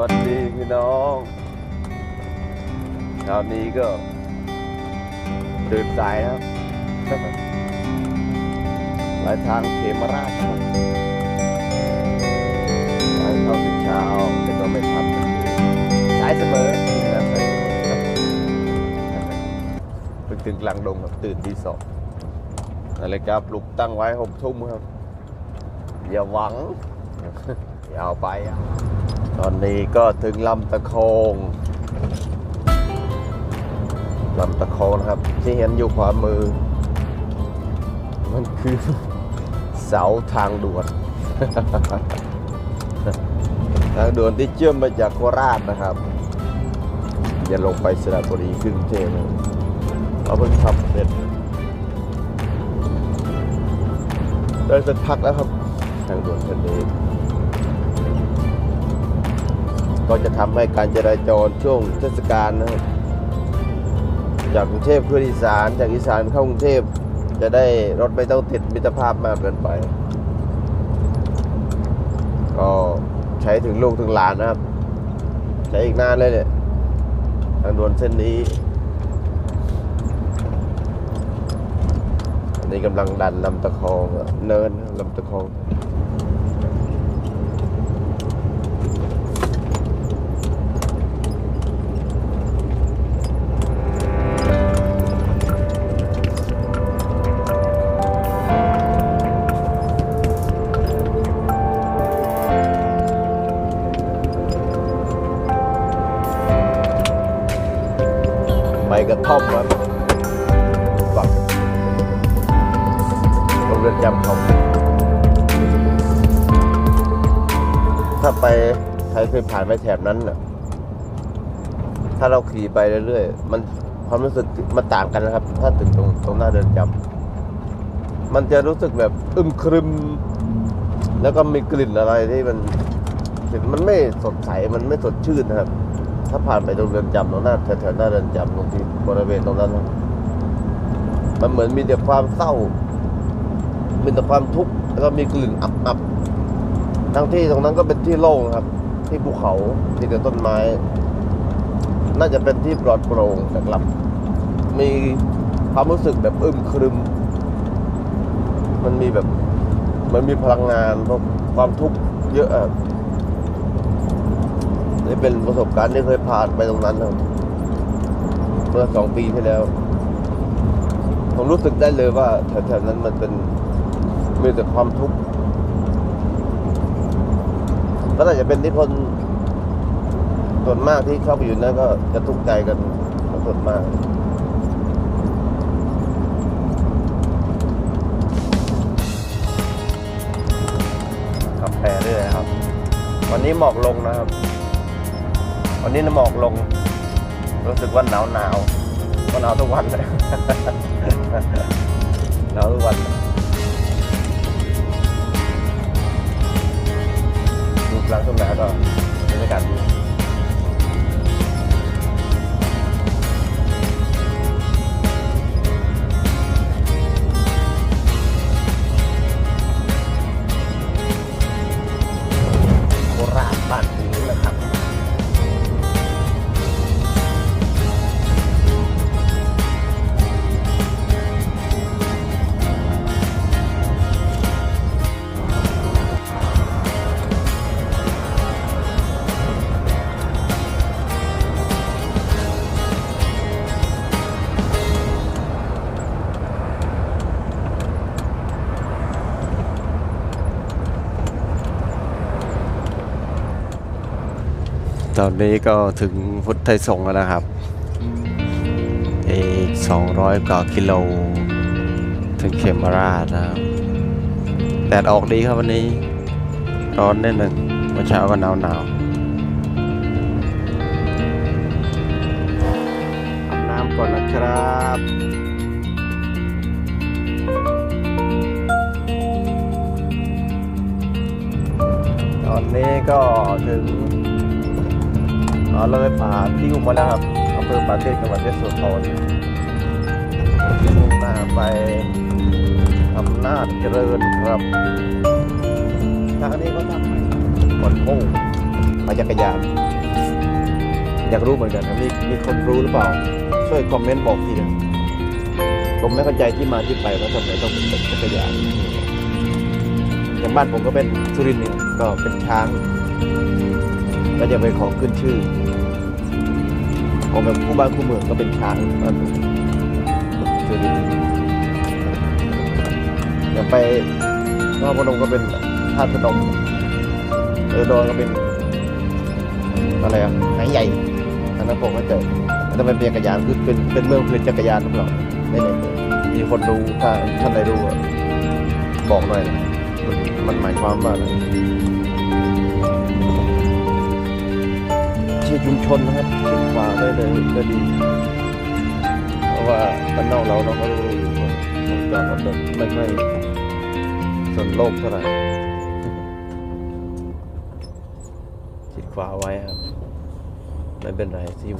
วัสดีพี่น้องคราวนี้ก็ตื่นสายนะครับหลายทางเขมราชครับหลายเข้าถึงเช้าแต่ก็ไม่ทันสายเสมอนะสายเสมอครับเพิ่งถึงกลางดงครับตื่นที่สองนาฬิกาปลุกตั้งไว้หกทุ่มครับ อย่าหวัง อย่าเอาไปอะ ตอนนี้ก็ถึงลำตะโคงลำตะโคงนะครับ ที่เห็นอยู่ขวามือ มันคือเสาทางด่วน ทางด่วนที่เชื่อมมาจากโคราชนะครับ อย่าลงไปสระบุรีขึ้นเทพเลยเราเพิ่งทำเสร็จได้สักพักแล้วครับ ทางด่วนเส้นนี้ ก็จะทำให้การจราจรช่วงเทศกาลนะครับจากกรุงเทพขึ้นอีสานจากอีสานเข้ากรุงเทพจะได้รถไม่ต้องติดมิตรภาพมากเกินไป ก็ใช้ถึงลูกถึงหลานนะครับ ใช้อีกนานเลยเนี่ยทางด่วนเส้นนี้อันนี้กำลังดันลำตะคองเนินลำตะคอง กระท่อมครับฝักโรงเรียนจำเขาถ้าไปใครเคยผ่านไปแถบนั้นน่ะ ถ้าเราขี่ไปเรื่อยๆ มันความรู้สึกมันต่างกันนะครับ ถ้าถึงตรงตรงหน้าเดินจำมันจะรู้สึกแบบอึมครึม แล้วก็มีกลิ่นอะไรที่มันมันไม่สดใส มันไม่สดชื่นนะครับ ถ้าผ่านไปตรงเรือนจำตรงหน้าแถวๆหน้าเรือนจำตรงที่บริเวณตรงนั้นนะมันเหมือนมีแต่ความเศร้า มีแต่ความทุกข์แล้วก็มีกลิ่นอับๆทั้งที่ตรงนั้นก็เป็นที่โล่งครับ ที่ภูเขาที่แต่ต้นไม้ น่าจะเป็นที่ปลอดโปร่งแต่กลับ มีความรู้สึกแบบอึมครึม มันมีแบบ มันมีพลังงานเพราะความทุกข์เยอะ นี่เป็นประสบการณ์ที่เคยผ่านไปตรงนั้นครับเมื่อสองปีที่แล้ว ผมรู้สึกได้เลยว่าแถวๆนั้นมันเป็นมีแต่ความทุกข์ก็น่าจจะเป็นที่คนส่วนมากที่เข้าไปอยู่นั้นก็จะทุกข์ใจกันส่วนมากขับแพเรื่อยครับ วันนี้หมอกลงนะครับ วันนี้น้ำหมอกลง รู้สึกว่าหนาวหนาวก็หนาวทุกวันเลยหนาวทุกวันดูปร่างทุ่งนาก็ ตอนนี้ก็ถึงพุทธไทยสงฆ์แล้วนะครับ อีก 200 กว่ากิโล ถึงเขมราชนะครับแดดออกดีครับวันนี้ ร้อนนิดหนึ่งเมื่อเช้าก็หนาวหนาวอาบน้ำก่อนนะครับตอนนี้ก็ถึง อ๋อเลยป่าที่อุ้มมาแล้วครับอำเภอป่าเทศจังหวัดยโสธรมุ่งหน้าไปอำนาจเจริญครับทางนี้ก็ทำใหม่บนโป้งมาจักรยานอยากรู้เหมือนกันนะมีมีคนรู้หรือเปล่า ช่วยคอมเมนต์บอกทีนึงผมไม่เข้าใจที่มาที่ไปว่าทำไมต้องเป็นจักรยานอย่างบ้านผมก็เป็นสุรินทร์ก็เป็นช้าง ก็จะเป็นของขึ้นชื่อ ของแบบคู่บ้านคู่เมืองก็เป็นช้างบ้านผมสุรินอย่างไปนครพนมก็เป็นท่าพนมเออดอนก็เป็นอะไรอะไหนใหญ่อันนั้นผมก็เจอแต่มันเป็นจักรยานคือเป็นเป็นเมืองผลิตจักรยานหรือเปล่าไม่แน่มีคนรู้ถ้าท่านใดรู้บอกหน่อยมันมันหมายความว่าอะไร ชื่อชุมชนนะครับเช็คขวาได้เลยก็ดี เพราะว่าบ้านนอกเราเราก็รู้อยู่ว่าวงจรรถแบบไม่ค่อยสนโลกเท่าไหร่ชิดขวาไว้ครับ ไม่เป็นไรซิว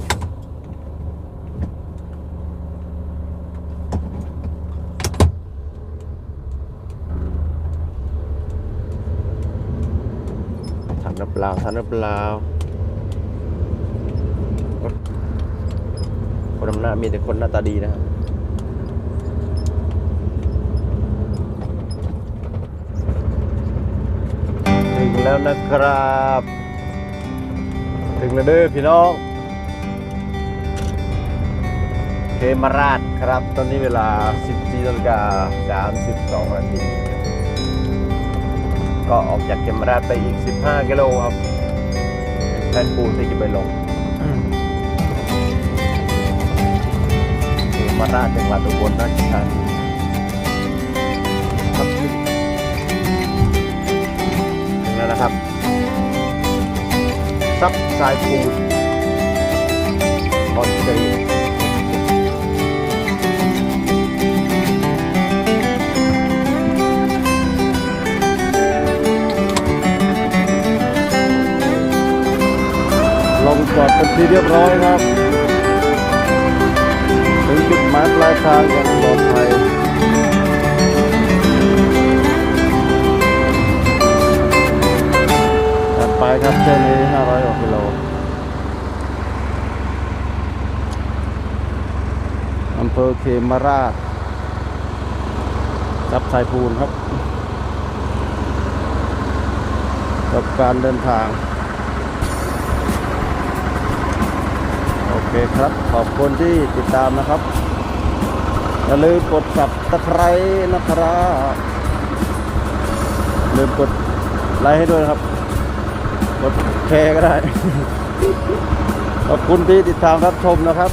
ทันหรือเปล่าทันหรือเปล่ารถ คนำหน้ามีแต่คนหน้าตาดีนะครับถึงแล้วนะครับ ถึงแล้วเด้อพี่น้องเคมาราชครับ ตอนนี้เวลา 14นาฬิกา32นาทีก็ออกจากเคมาราชไปอีก 15 กิโลครับแทนปูนที่จะไปลง มาราชจังหวัดอุบลราชธานีครับถึงแล้วนะครับ ซับสายปูนคอนกรีตลงจอดเป็นที่เรียบร้อยครับ ลายทางอย่างปลอดภัยถัดไปครับเส้นนี้ 500กว่ากิโลอำเภอเขมราชจับสายพูนครับ กับการเดินทาง โอเคครับ ขอบคุณที่ติดตามนะครับ อย่าลืมกดสับตะไคร้นะครับลืมกดไลค์ให้ด้วยครับ กดแชร์ก็ได้ ขอบคุณที่ติดตามรับชมนะครับ